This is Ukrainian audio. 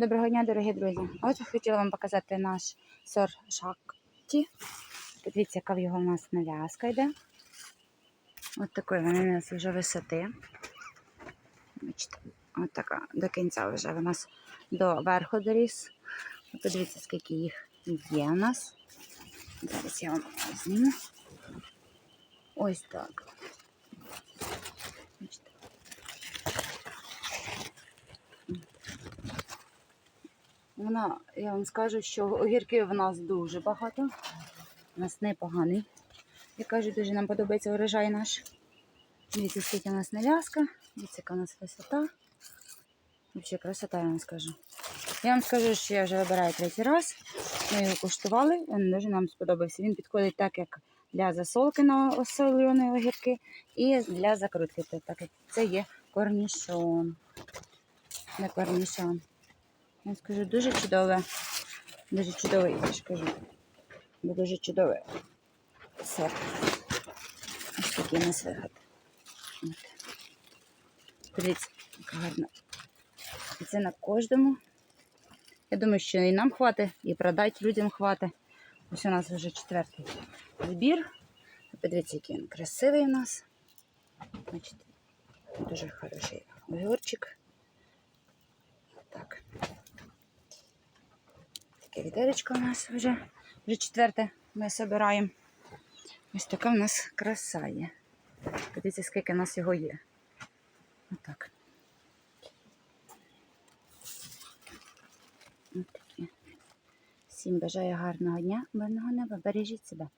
Доброго дня, дорогі друзі. От хотіла вам показати наш сор шакті. Подивіться, яка в його в нас нав'язка йде. От такої вони у нас вже висоти. От така до кінця вже у нас до верху доріс. Подивіться, скільки їх є у нас. Зараз я вам зніму. Ось так. Вона, я вам скажу, що огірків в нас дуже багато. У нас непоганий. Я кажу, дуже нам подобається урожай наш. Дивіться, скільки у нас нав'язка, дивіться, яка у нас висота. Взагалі красота, я вам скажу. Я вам скажу, що я вже вибираю третій раз. Ми його куштували, він дуже нам сподобався. Він підходить так, як для засолки на осолені огірки і для закрутки, так як це є корнішон. Не корнішон. Я скажу, дуже чудове. Дуже чудовий, я ж кажу. Бо Дуже чудовий сир. Ось такий нас вигляд. От. Подивіться, яка гарна. І це на кожному. Я думаю, що і нам хватить, і продати людям хватить. Ось у нас вже четвертий збір. Подивіться, який він красивий у нас. Бачите, дуже хороший огірчик. Так. Таке відеречко у нас вже, вже четверте ми збираємо. Ось така у нас краса є. Подивіться, скільки у нас його є. Отак. Ось такі. Всім бажаю гарного дня, мирного неба, бережіть себе.